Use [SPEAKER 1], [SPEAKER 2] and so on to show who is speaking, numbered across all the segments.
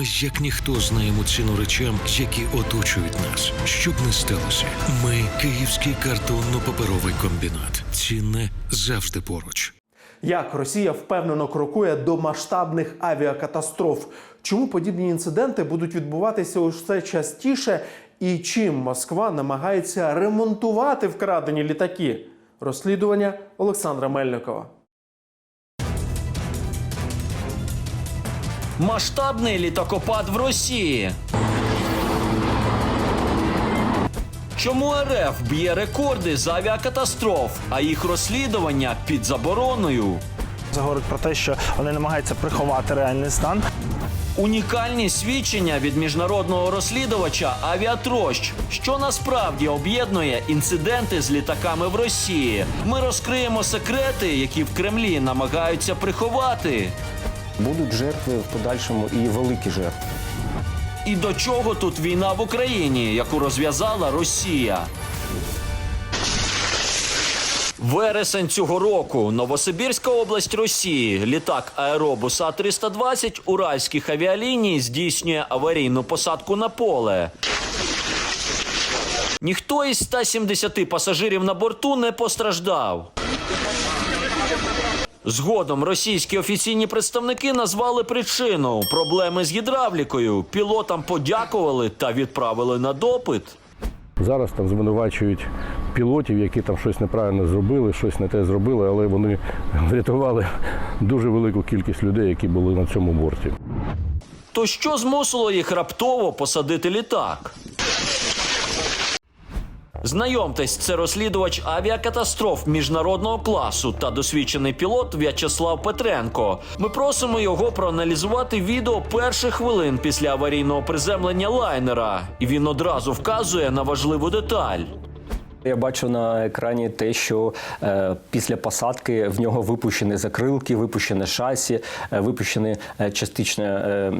[SPEAKER 1] Ми як ніхто знаємо ціну речам, які оточують нас. Щоб не сталося, ми Київський картонно-паперовий комбінат. Цінне завжди поруч.
[SPEAKER 2] Як Росія впевнено крокує до масштабних авіакатастроф? Чому подібні інциденти будуть відбуватися усе частіше? І чим Москва намагається ремонтувати вкрадені літаки? Розслідування Олександра Мельникова.
[SPEAKER 3] Масштабний літакопад в Росії. Чому РФ б'є рекорди з авіакатастроф, а їх розслідування під забороною?
[SPEAKER 4] Це говорить про те, що вони намагаються приховати реальний стан.
[SPEAKER 3] Унікальні свідчення від міжнародного розслідувача Авіатрощ, що насправді об'єднує інциденти з літаками в Росії. Ми розкриємо секрети, які в Кремлі намагаються приховати.
[SPEAKER 5] Будуть жертви в подальшому і великі жертви.
[SPEAKER 3] І до чого тут війна в Україні, яку розв'язала Росія? Вересень цього року Новосибірська область Росії. Літак аеробус А-320 уральських авіаліній здійснює аварійну посадку на поле. Ніхто із 170 пасажирів на борту не постраждав. Згодом російські офіційні представники назвали причину проблеми з гідравлікою. Пілотам подякували та відправили на допит.
[SPEAKER 6] Зараз там звинувачують пілотів, які там щось неправильно зробили, щось не те зробили, але вони врятували дуже велику кількість людей, які були на цьому борті.
[SPEAKER 3] То що змусило їх раптово посадити літак? Знайомтесь, це розслідувач авіакатастроф міжнародного класу та досвідчений пілот В'ячеслав Петренко. Ми просимо його проаналізувати відео перших хвилин після аварійного приземлення лайнера, і він одразу вказує на важливу деталь.
[SPEAKER 5] Я бачу на екрані те, що е, після посадки в нього випущені закрилки, випущене шасі, е, випущені е, частично, е,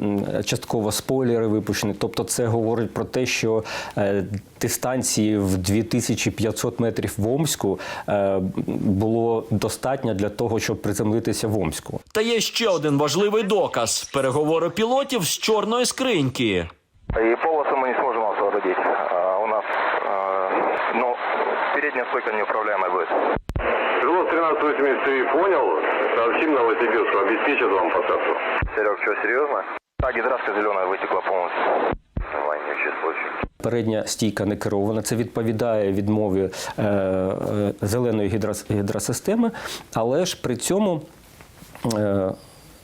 [SPEAKER 5] частково спойлери випущені. Тобто, це говорить про те, що е, дистанції в 2500 метрів в Омську е, було достатньо для того, щоб приземлитися в Омську.
[SPEAKER 3] Та є ще один важливий доказ переговори пілотів з чорної скриньки.
[SPEAKER 7] И полосы мы не сможем освободить. А, у нас, а, ну, передняя стойка неуправляемая будет.
[SPEAKER 8] Пилот 1383 понял, сообщим Новосибирску, обеспечат вам посадку.
[SPEAKER 7] Серег, что, серьезно? Да, гидравка зеленая вытекла полностью. Вонючий случай.
[SPEAKER 5] Передня стійка не керована. Це відповідає відмові е, е, зеленої гідрос- гідросистеми, але ж при цьому.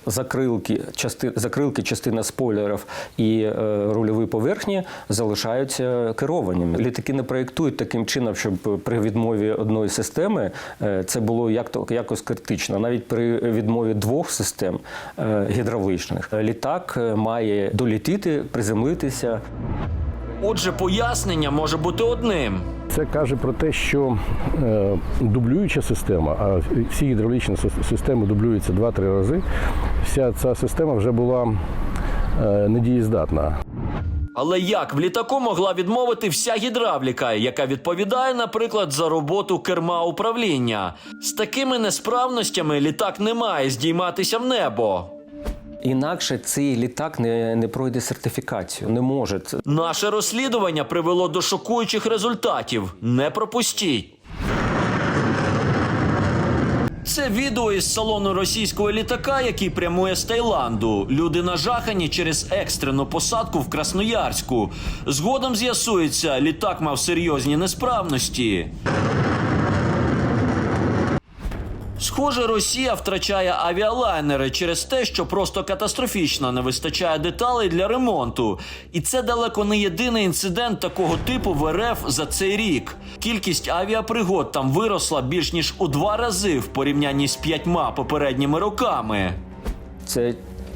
[SPEAKER 5] Закрилки, части, закрилки, частина спойлерів і е, рульові поверхні залишаються керованими. Літаки не проєктують таким чином, щоб при відмові одної системи е, це було як то якось критично. Навіть при відмові двох систем е, гідравлічних е, літак е, має долітіти, приземлитися.
[SPEAKER 3] Отже, пояснення може бути одним.
[SPEAKER 6] Це каже про те, що е, дублююча система, а всі гідравлічні системи дублюються 2-3 рази. Вся ця система вже була е, недієздатна.
[SPEAKER 3] Але як в літаку могла відмовити вся гідравліка, яка відповідає, наприклад, за роботу керма управління? З такими несправностями літак не має здійматися в небо.
[SPEAKER 5] Інакше цей літак не, не пройде сертифікацію, не може.
[SPEAKER 3] Наше розслідування привело до шокуючих результатів. Не пропустіть. Це відео із салону російського літака, який прямує з Таїланду. Люди нажахані через екстрену посадку в Красноярську. Згодом з'ясується, літак мав серйозні несправності. Схоже, Росія втрачає авіалайнери через те, що просто катастрофічно не вистачає деталей для ремонту. І це далеко не єдиний інцидент такого типу в РФ за цей рік. Кількість авіапригод там виросла більш ніж у два рази в порівнянні з п'ятьма попередніми роками.
[SPEAKER 5] Це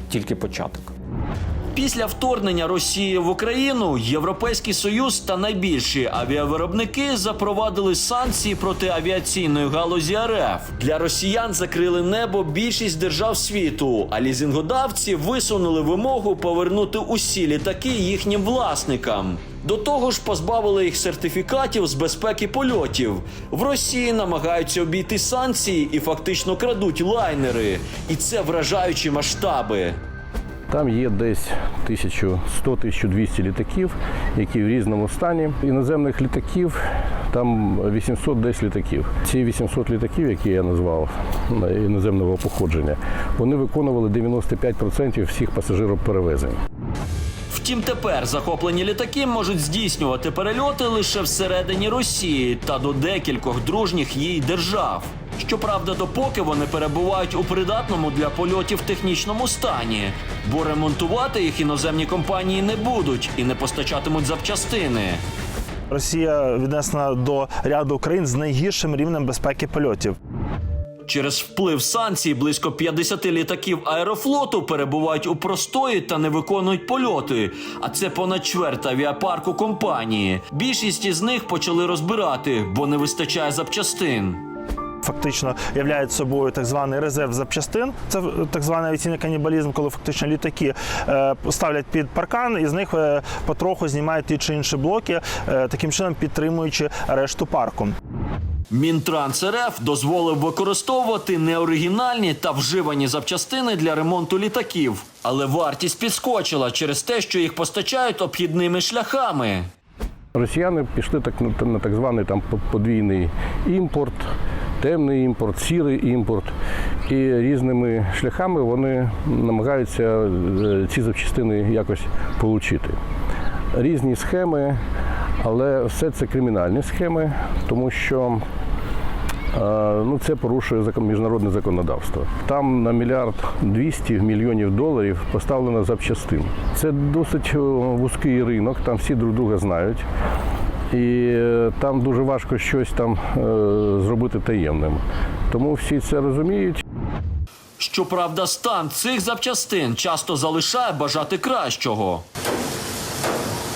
[SPEAKER 5] тільки початок.
[SPEAKER 3] Після вторгнення Росії в Україну Європейський Союз та найбільші авіавиробники запровадили санкції проти авіаційної галузі РФ. Для росіян закрили небо більшість держав світу, а лізингодавці висунули вимогу повернути усі літаки їхнім власникам. До того ж, позбавили їх сертифікатів з безпеки польотів. В Росії намагаються обійти санкції і фактично крадуть лайнери. І це вражаючі масштаби.
[SPEAKER 6] Там є десь 1100-1200 літаків, які в різному стані. Іноземних літаків там 800 десь літаків. Ці 800 літаків, які я назвав іноземного походження, вони виконували 95% всіх пасажироперевезень.
[SPEAKER 3] Втім, тепер захоплені літаки можуть здійснювати перельоти лише всередині Росії та до декількох дружніх їй держав. Щоправда, допоки вони перебувають у придатному для польотів технічному стані, бо ремонтувати їх іноземні компанії не будуть і не постачатимуть запчастини.
[SPEAKER 4] Росія віднесена до ряду країн з найгіршим рівнем безпеки польотів.
[SPEAKER 3] Через вплив санкцій близько 50 літаків аерофлоту перебувають у простої та не виконують польоти. А це понад чверть авіапарку компанії. Більшість із них почали розбирати, бо не вистачає запчастин.
[SPEAKER 4] Фактично являють собою так званий резерв запчастин. Це так званий авіаційний канібалізм, коли фактично літаки е, ставлять під паркан і з них е, потроху знімають ті чи інші блоки, е, таким чином підтримуючи решту парку.
[SPEAKER 3] Мінтранс РФ дозволив використовувати неоригінальні та вживані запчастини для ремонту літаків, але вартість підскочила через те, що їх постачають обхідними шляхами.
[SPEAKER 6] Росіяни пішли так на, на так званий там подвійний імпорт, темний імпорт, сірий імпорт. І різними шляхами вони намагаються е, ці запчастини якось отримати. Різні схеми, але все це кримінальні схеми, тому що е, ну, це порушує міжнародне законодавство. Там на мільярд 200 мільйонів доларів поставлено запчастин. Це досить е, вузький ринок, там всі друг друга знають. І е, там дуже важко щось там е, зробити таємним. Тому всі це розуміють.
[SPEAKER 3] Щоправда, стан цих запчастин часто залишає бажати кращого.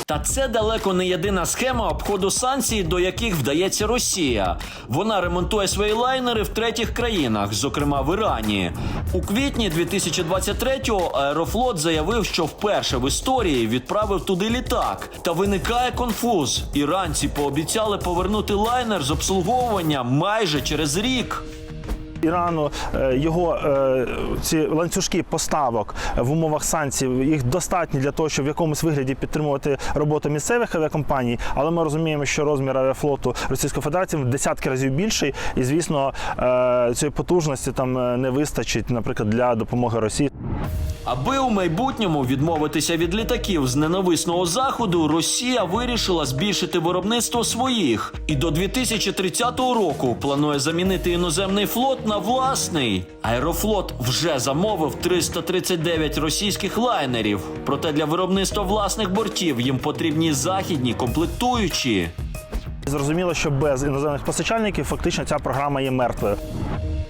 [SPEAKER 3] Та це далеко не єдина схема обходу санкцій, до яких вдається Росія. Вона ремонтує свої лайнери в третіх країнах, зокрема в Ірані. У квітні 2023-го Аерофлот заявив, що вперше в історії відправив туди літак. Та виникає конфуз. Іранці пообіцяли повернути лайнер з обслуговування майже через рік.
[SPEAKER 4] Ірану е, його е, ці ланцюжки поставок в умовах санкцій їх достатньо для того, щоб в якомусь вигляді підтримувати роботу місцевих авіакомпаній. Але ми розуміємо, що розмір авіафлоту Російської Федерації в десятки разів більший, і звісно, е, цієї потужності там не вистачить, наприклад, для допомоги Росії.
[SPEAKER 3] Аби у майбутньому відмовитися від літаків з ненависного заходу, Росія вирішила збільшити виробництво своїх і до 2030 року планує замінити іноземний флот на власний. Аерофлот вже замовив 339 російських лайнерів. Проте для виробництва власних бортів їм потрібні західні комплектуючі.
[SPEAKER 4] Зрозуміло, що без іноземних постачальників фактично ця програма є мертвою.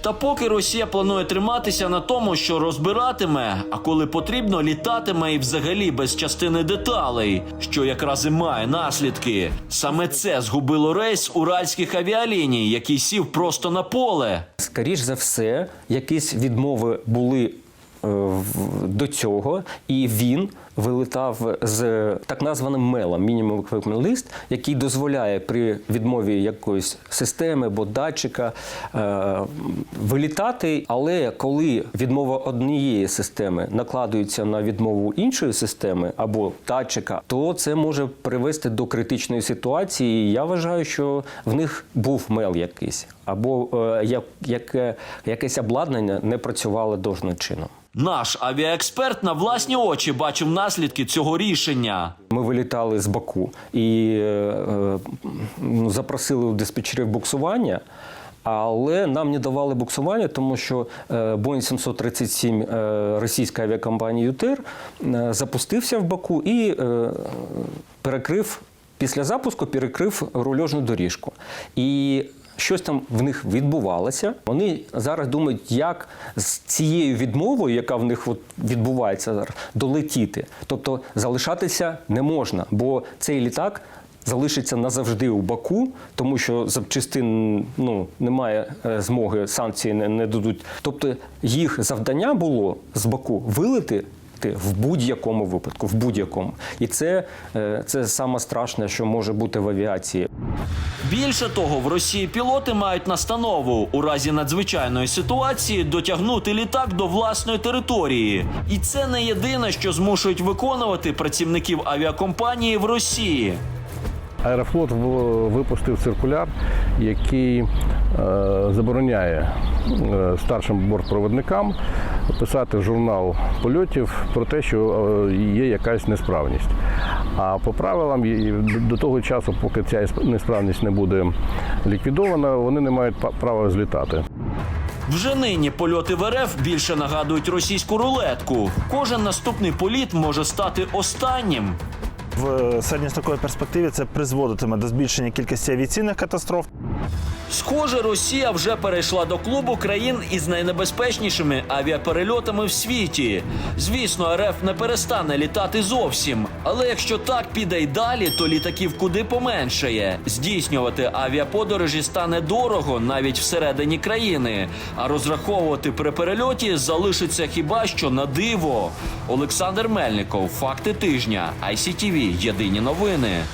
[SPEAKER 3] Та поки Росія планує триматися на тому, що розбиратиме, а коли потрібно, літатиме і взагалі без частини деталей, що якраз і має наслідки. Саме це згубило рейс уральських авіаліній, який сів просто на поле.
[SPEAKER 5] Скоріш за все, якісь відмови були е, до цього, і він вилетав з так названим мелом, Minimum Equipment List, який дозволяє при відмові якоїсь системи або датчика е, вилітати. Але коли відмова однієї системи накладується на відмову іншої системи або датчика, то це може привести до критичної ситуації. Я вважаю, що в них був мел якийсь, або е, як, яке, якесь обладнання не працювало должним чином.
[SPEAKER 3] Наш авіаексперт на власні очі бачив наслідки цього рішення.
[SPEAKER 5] Ми вилітали з Баку і е, е, ну, запросили у диспетчерів буксування. Але нам не давали буксування, тому що е, Boeing 737 е, російської авіакомпанії ЮТЕР запустився в Баку і перекрив після запуску перекрив рульожну доріжку. І щось там в них відбувалося. Вони зараз думають, як з цією відмовою, яка в них от відбувається зараз, долетіти. Тобто залишатися не можна, бо цей літак. Залишиться назавжди у Баку, тому що запчастин ну, немає е, змоги, санкції не, не дадуть. Тобто їх завдання було з Баку вилити в будь-якому випадку, в будь-якому. І це, е, це саме страшне, що може бути в авіації.
[SPEAKER 3] Більше того, в Росії пілоти мають настанову у разі надзвичайної ситуації дотягнути літак до власної території. І це не єдине, що змушують виконувати працівників авіакомпанії в Росії.
[SPEAKER 6] Аерофлот випустив циркуляр, який е, забороняє е, старшим бортпроводникам писати журнал польотів про те, що е, є якась несправність. А по правилам до того часу, поки ця несправність не буде ліквідована, вони не мають права злітати.
[SPEAKER 3] Вже нині польоти в РФ більше нагадують російську рулетку. Кожен наступний політ може стати останнім.
[SPEAKER 4] В середньостроковій перспективі це призводитиме до збільшення кількості авіаційних катастроф.
[SPEAKER 3] Схоже, Росія вже перейшла до клубу країн із найнебезпечнішими авіаперельотами в світі. Звісно, РФ не перестане літати зовсім. Але якщо так піде й далі, то літаків куди поменшає. Здійснювати авіаподорожі стане дорого навіть всередині країни. А розраховувати при перельоті залишиться хіба що на диво. Олександр Мельников, факти тижня, ICTV, Єдині новини.